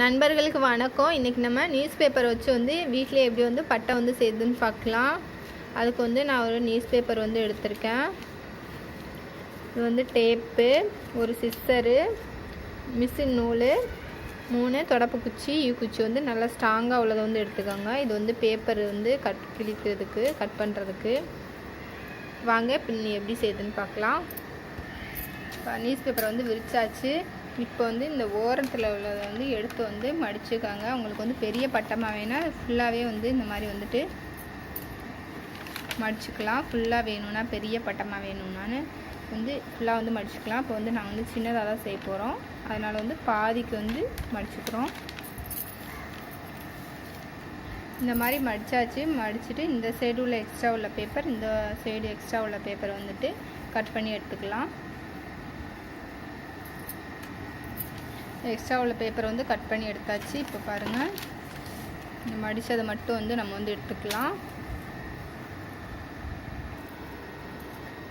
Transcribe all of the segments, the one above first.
நண்பர்களுக்கு வணக்கம். இன்றைக்கி நம்ம நியூஸ் பேப்பர் வச்சு வந்து வீட்டில் எப்படி வந்து பட்டை வந்து செய்யுதுன்னு பார்க்கலாம் அதுக்கு வந்து நான் ஒரு நியூஸ் பேப்பர் வந்து எடுத்திருக்கேன். இது வந்து டேப்பு ஒரு சிஸ்டரு மிஷின் நூல் மூணு தொடப்பு குச்சி யூ குச்சி வந்து நல்லா ஸ்ட்ராங்காக உள்ளதை வந்து எடுத்துக்கோங்க. இது வந்து பேப்பர் வந்து கட் கிழிக்கிறதுக்கு கட் பண்ணுறதுக்கு வாங்க பின் எப்படி செய்யுதுன்னு பார்க்கலாம் நியூஸ் பேப்பரை வந்து விரிச்சாச்சு. இப்போ வந்து இந்த ஓரத்தில் உள்ளதை வந்து எடுத்து வந்து மடிச்சுக்காங்க. அவங்களுக்கு வந்து பெரிய பட்டமாக வேணால் ஃபுல்லாகவே வந்து இந்த மாதிரி வந்துட்டு மடிச்சுக்கலாம். ஃபுல்லாக வேணும்னா பெரிய பட்டமாக வேணும்னான்னு வந்து ஃபுல்லாக வந்து மடிச்சுக்கலாம். இப்போ வந்து நாங்கள் வந்து சின்னதாக தான் செய்ய போகிறோம் அதனால் வந்து பாதிக்கு வந்து மடிச்சுக்கிறோம். இந்த மாதிரி மடித்தாச்சு மடிச்சுட்டு இந்த சைடு உள்ள எக்ஸ்ட்ரா உள்ள பேப்பர் இந்த சைடு எக்ஸ்ட்ரா உள்ள பேப்பர் வந்துட்டு கட் பண்ணி எடுத்துக்கலாம். எக்ஸ்ட்ரா உள்ள பேப்பர் வந்து கட் பண்ணி எடுத்தாச்சு. இப்போ பாருங்கள் இந்த மடித்ததை மட்டும் வந்து நம்ம வந்து எடுத்துக்கலாம்.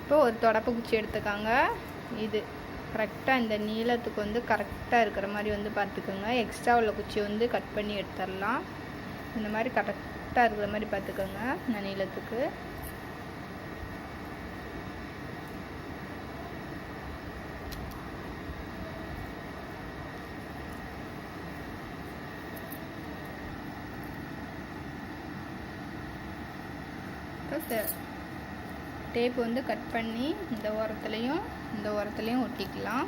இப்போ ஒரு தொடப்பு குச்சி எடுத்துக்காங்க. இது கரெக்டாக இந்த நீளத்துக்கு வந்து கரெக்டாக இருக்கிற மாதிரி வந்து பார்த்துக்கோங்க. எக்ஸ்ட்ரா உள்ள குச்சி வந்து கட் பண்ணி எடுத்துடலாம். இந்த மாதிரி கரெக்டாக இருக்கிற மாதிரி பார்த்துக்கோங்க. இந்த நீளத்துக்கு. டேப் வந்து கட் பண்ணி இந்த ஓரத்துலையும் இந்த ஓரத்துலையும் ஒட்டிக்கலாம்.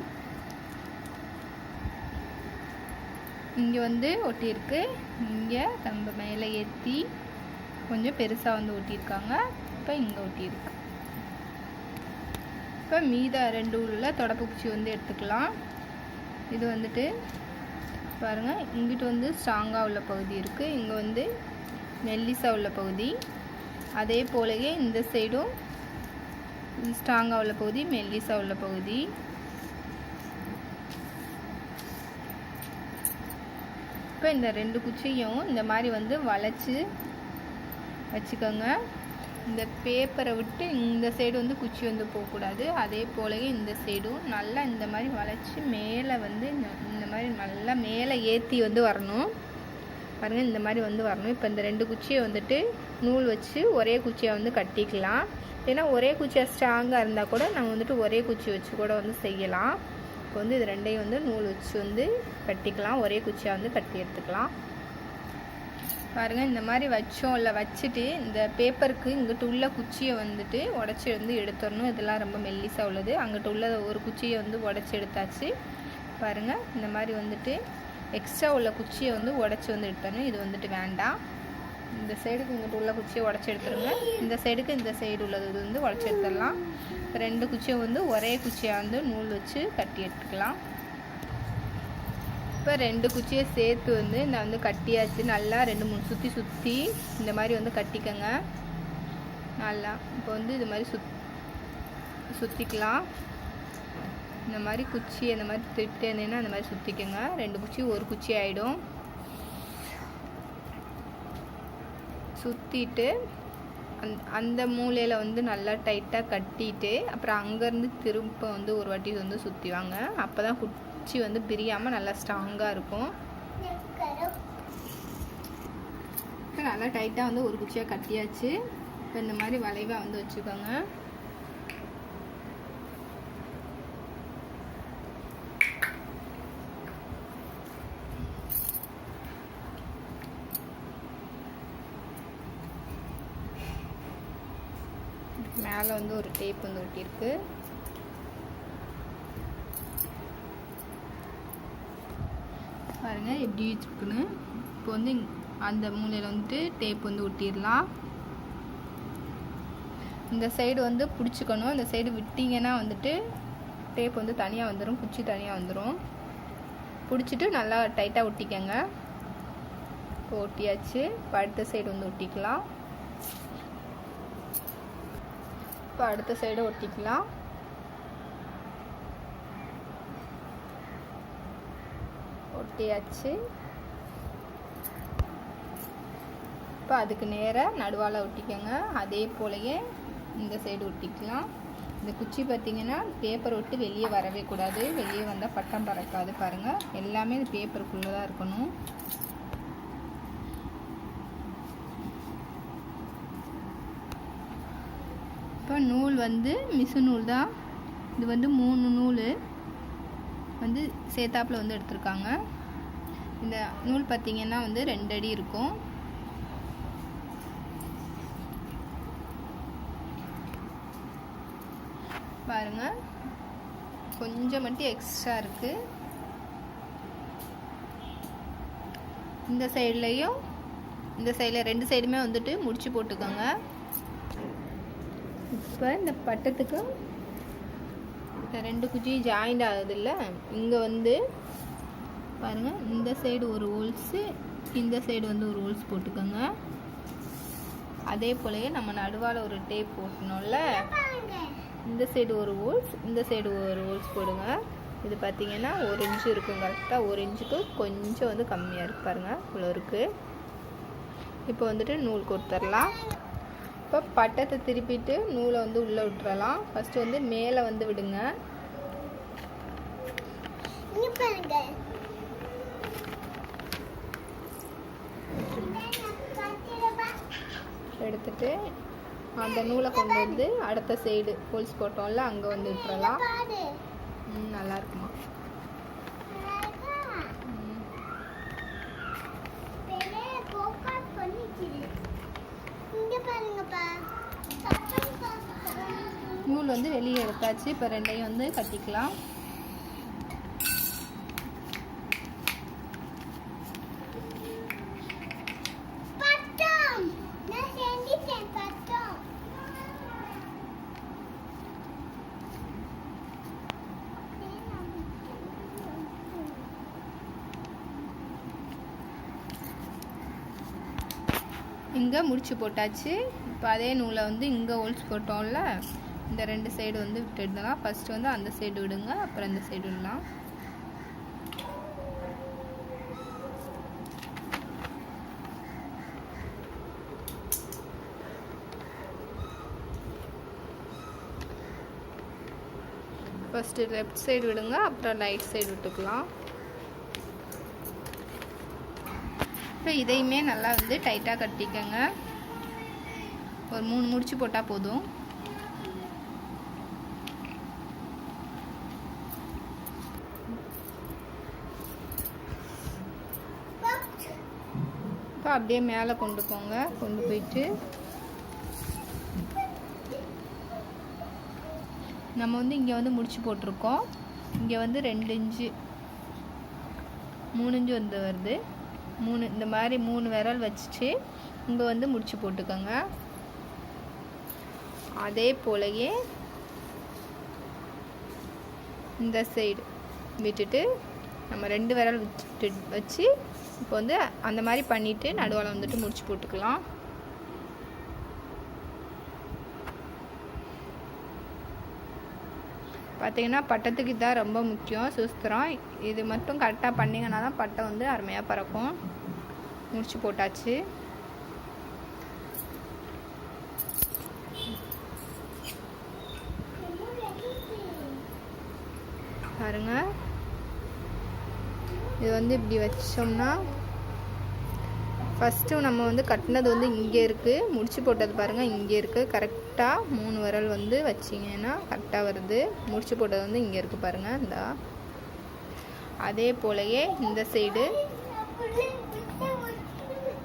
இங்கே வந்து ஒட்டியிருக்கு. இங்கே நம்ம மேலே ஏற்றி கொஞ்சம் பெருசாக வந்து ஒட்டியிருக்காங்க. இப்போ இங்கே ஒட்டியிருக்கு. இப்போ மீத ரெண்டு உள்ள தொடப்புச்சி வந்து எடுத்துக்கலாம். இது வந்துட்டு பாருங்கள் இங்கிட்டு வந்து ஸ்ட்ராங்காக உள்ள பகுதி இருக்குது இங்கே வந்து மெல்லிசாக உள்ள பகுதி. அதே போலவே இந்த சைடும் ஸ்ட்ராங்காக உள்ள பகுதி மெல்லிஸாக உள்ள பகுதி. இப்போ இந்த ரெண்டு குச்சியும் இந்த மாதிரி வந்து வளைச்சி வச்சுக்கோங்க. இந்த பேப்பரை விட்டு இந்த சைடு வந்து குச்சி வந்து போகக்கூடாது அதே போலவே இந்த சைடும் நல்லா இந்த மாதிரி வளைச்சி மேலே வந்து இந்த மாதிரி நல்லா மேலே ஏற்றி வந்து வரணும். பாருங்கள் இந்த மாதிரி வந்து வரணும். இப்போ இந்த ரெண்டு குச்சியை வந்துட்டு நூல் வச்சு ஒரே குச்சியை வந்து கட்டிக்கலாம். ஏன்னா ஒரே குச்சியாக ஸ்ட்ராங்காக இருந்தால் கூட நம்ம வந்துட்டு ஒரே குச்சி வச்சு கூட வந்து செய்யலாம். இப்போ வந்து இது ரெண்டையும் வந்து நூல் வச்சு வந்து கட்டிக்கலாம். ஒரே குச்சியாக வந்து கட்டி எடுத்துக்கலாம். பாருங்கள் இந்த மாதிரி வச்சோம். இல்லை வச்சுட்டு இந்த பேப்பருக்கு இங்கிட்டு உள்ள குச்சியை வந்துட்டு உடச்சி வந்து எடுத்துடணும். இதெல்லாம் ரொம்ப மெல்லிசாக உள்ளது. அங்கிட்ட உள்ள ஒரு குச்சியை வந்து உடச்சி எடுத்தாச்சு. பாருங்கள் இந்த மாதிரி வந்துட்டு எக்ஸ்ட்ரா உள்ள குச்சியை வந்து உடச்சி வந்து எடுத்துடணும். இது வந்துட்டு வேண்டாம். இந்த சைடுக்கு இங்கிட்டு உள்ள குச்சியை உடச்சி எடுத்துருங்க. இந்த சைடுக்கு இந்த சைடு உள்ளது இது வந்து உடச்சி எடுத்துடலாம். ரெண்டு குச்சியை வந்து ஒரே குச்சியாக வந்து நூல் வச்சு கட்டி எடுத்துக்கலாம். இப்போ ரெண்டு குச்சியை சேர்த்து வந்து நான் வந்து கட்டியாச்சு. நல்லா ரெண்டு மூணு சுற்றி சுற்றி இந்த மாதிரி வந்து கட்டிக்கங்க. நல்லா இப்போ வந்து இது மாதிரி சுத் சுற்றிக்கலாம் இந்த மாதிரி குச்சி அந்த மாதிரி திருப்பிட்டே இருந்தீங்கன்னா அந்த மாதிரி சுற்றிக்கோங்க ரெண்டு குச்சி ஒரு குச்சி ஆகிடும் சுற்றிட்டு அந் அந்த மூலையில் வந்து நல்லா டைட்டாக கட்டிட்டு அப்புறம் அங்கேருந்து திரும்ப வந்து ஒரு வாட்டி வந்து சுற்றிவாங்க அப்போ தான் குச்சி வந்து பிரியாமல் நல்லா ஸ்ட்ராங்காக இருக்கும். நல்லா டைட்டாக வந்து ஒரு குச்சியாக கட்டியாச்சு. இப்போ இந்த மாதிரி வளைவாக வந்து வச்சுக்கோங்க. மேலே வந்து ஒரு டேப் வந்து ஒட்டியிருக்கு. பாருங்கள் எப்படி வச்சுருக்குன்னு. இப்போ வந்து அந்த மூலையில் வந்துட்டு டேப் வந்து ஒட்டிடலாம். இந்த சைடு வந்து பிடிச்சிக்கணும். இந்த சைடு விட்டிங்கன்னா வந்துட்டு டேப் வந்து தனியாக வந்துடும் குச்சி தனியாக வந்துடும் பிடிச்சிட்டு நல்லா டைட்டாக ஒட்டிக்கங்க. இப்போ ஒட்டியாச்சு. இப்போ அடுத்த சைடு வந்து ஒட்டிக்கலாம். இப்போ அடுத்த சைடு ஒட்டிக்கலாம். ஒட்டியாச்சு. இப்போ அதுக்கு நேராக நடுவால் ஒட்டிக்கோங்க. அதே போலயே இந்த சைடு ஒட்டிக்கலாம். இந்த குச்சி பார்த்தீங்கன்னா பேப்பர் விட்டு வெளியே வரவே கூடாது. வெளியே வந்தால் பட்டம் பறக்காது பாருங்கள் எல்லாமே இந்த பேப்பருக்குள்ளே தான் இருக்கணும். இப்போ நூல் வந்து மிசு நூல் தான். இது வந்து மூணு நூல் வந்து சேத்தாப்பில் வந்து எடுத்திருக்காங்க. இந்த நூல் பார்த்தீங்கன்னா வந்து ரெண்டு அடி இருக்கும். பாருங்கள் கொஞ்சம் மட்டும் எக்ஸ்ட்ரா இருக்குது இந்த சைட்லேயும் இந்த சைடில் ரெண்டு சைடுமே வந்துட்டு முடிச்சு போட்டுக்கோங்க. இப்போ இந்த பட்டத்துக்கு ரெண்டு குச்சி ஜாயிண்ட் ஆகுதுல்ல இங்கே வந்து பாருங்கள் இந்த சைடு ஒரு ஹோல்ஸு இந்த சைடு வந்து ஒரு ஹோல்ஸ் போட்டுக்கோங்க. அதே போலயே நம்ம நடுவால் ஒரு டேப் போட்டணும்ல இந்த சைடு ஒரு ஹோல்ஸ் இந்த சைடு ஒரு ஹோல்ஸ் போடுங்க. இது பார்த்தீங்கன்னா ஒரு இன்ச்சு இருக்கும் கரெக்டாக ஒரு இன்ச்சுக்கு கொஞ்சம் வந்து கம்மியாக இருக்கு பாருங்கள் இவ்வளோ இருக்குது இப்போ வந்துட்டு நூல் கொடுத்துர்லாம் இப்போ பட்டத்தை திருப்பிட்டு நூலை வந்து உள்ளே விட்டுறலாம். ஃபஸ்ட்டு வந்து மேலே வந்து விடுங்க. எடுத்துட்டு அந்த நூலை கொண்டு வந்து அடுத்த சைடு ஹோல்ஸ் போட்டோம்ல அங்கே வந்து விட்டுறலாம். பாரு. வந்து வெளியே எடுத்தாச்சு. இப்போ ரெண்டையும் வந்து கட்டிக்கலாம். இங்கே முடிச்சு போட்டாச்சு. இப்போ அதே நூலை வந்து இங்கே ஹோல்ஸ் போட்டோம்ல. இந்த ரெண்டு சைடு வந்து விட்டுடலாம். ஃபஸ்ட்டு வந்து அந்த சைடு விடுங்க அப்புறம் இந்த சைடு விடலாம். ஃபஸ்ட்டு லெஃப்ட் சைடு விடுங்க அப்புறம் ரைட் சைடு விட்டுக்கலாம். இப்போ இதையுமே நல்லா வந்து டைட்டாக கட்டிக்கங்க. ஒரு மூணு முடிச்சு போட்டால் போதும் இப்போ அப்படியே மேலே கொண்டு போங்க. கொண்டு போயிட்டு நம்ம வந்து இங்கே வந்து முடிச்சு போட்டிருக்கோம். இங்கே வந்து ரெண்டு இன்ச்சு மூணு இன்ச்சு வந்து வருது. மூணு இந்த மாதிரி மூணு விரல் வச்சுட்டு இங்கே வந்து முடிச்சு போட்டுக்கோங்க. அதே போலயே இந்த சைடு விட்டுட்டு நம்ம ரெண்டு விரல் விட்டு வச்சு இப்போ வந்து அந்த மாதிரி பண்ணிவிட்டு நடுவால் வந்துட்டு முடிச்சு போட்டுக்கலாம். பார்த்தீங்கன்னா பட்டத்துக்கு தான் ரொம்ப முக்கியம். சுஸ்திரம். இது மட்டும் கரெக்டாக பண்ணிங்கன்னா தான் பட்டம் வந்து அருமையாக பறக்கும். முடிச்சு போட்டாச்சு. பாருங்கள் இது வந்து இப்படி வச்சோம்னா ஃபஸ்ட்டு நம்ம வந்து கட்டினது வந்து இங்கே இருக்குது முடிச்சு போட்டது பாருங்கள் இங்கே இருக்குது கரெக்டாக மூணு விரல் வந்து வச்சிங்கன்னா கரெக்டாக வருது. முடிச்சு போட்டது வந்து இங்கே இருக்குது பாருங்கள் இந்த. அதே போலயே இந்த சைடு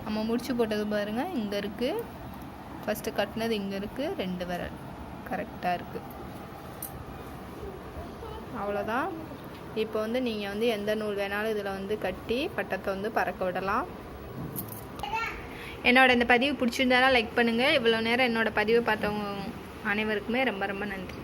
நம்ம முடிச்சு போட்டது பாருங்கள் இங்கே இருக்குது ஃபஸ்ட்டு கட்டினது இங்கே இருக்குது ரெண்டு விரல். கரெக்டாக இருக்குது அவ்வளோதான். இப்போ வந்து நீங்கள் வந்து எந்த நூல் வேணாலும் இதில் வந்து கட்டி பட்டத்தை வந்து பறக்க விடலாம். என்னோட இந்த பதிவு பிடிச்சிருந்தாலும் லைக் பண்ணுங்கள் இவ்வளோ நேரம் என்னோட பதிவை பார்த்தவங்க அனைவருக்குமே ரொம்ப ரொம்ப நன்றி.